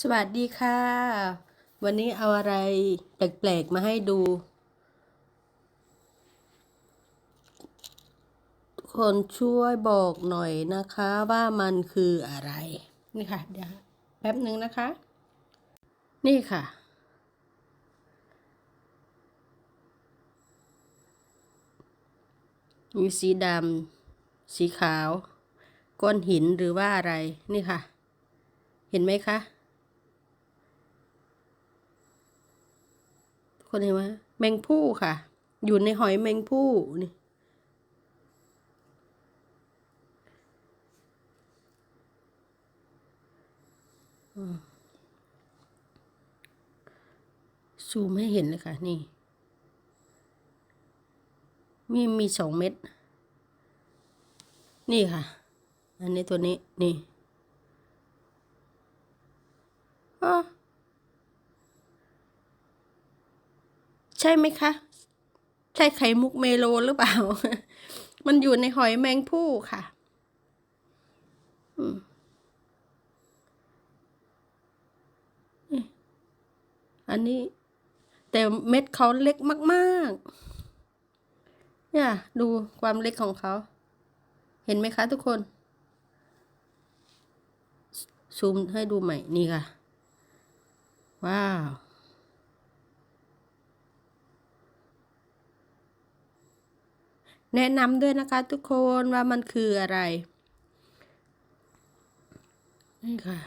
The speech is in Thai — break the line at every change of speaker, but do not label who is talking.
สวัสดีค่ะ วันนี้เอาอะไรแปลกๆมาให้ดู คนช่วยบอกหน่อยนะคะว่ามันคืออะไร นี่ค่ะ เดี๋ยวแป๊บหนึ่งนะคะ นี่ค่ะ มีสีดำสีขาว ก้อนหินหรือว่าอะไร นี่ค่ะ เห็นไหมคะ คนเห็นไหมแมงผู้ค่ะ อยู่ในหอยแมงผู้นี่ซูมให้เห็นเลยค่ะ นี่ มีมีสองเม็ด นี่ค่ะ อันนี้ตัวนี้ นี่อ้อ ใช่ไหมคะ ใช่ไข่มุกเมโลหรือเปล่า มันอยู่ในหอยแมงผู้ค่ะอันนี้ แต่เม็ดเขาเล็กมากๆ เนี่ย ดูความเล็กของเขา เห็นไหมคะทุกคน ซูมให้ดูใหม่นี่ค่ะ ว้าว แนะนำด้วยนะคะทุกคนว่ามันคืออะไร นี่ค่ะ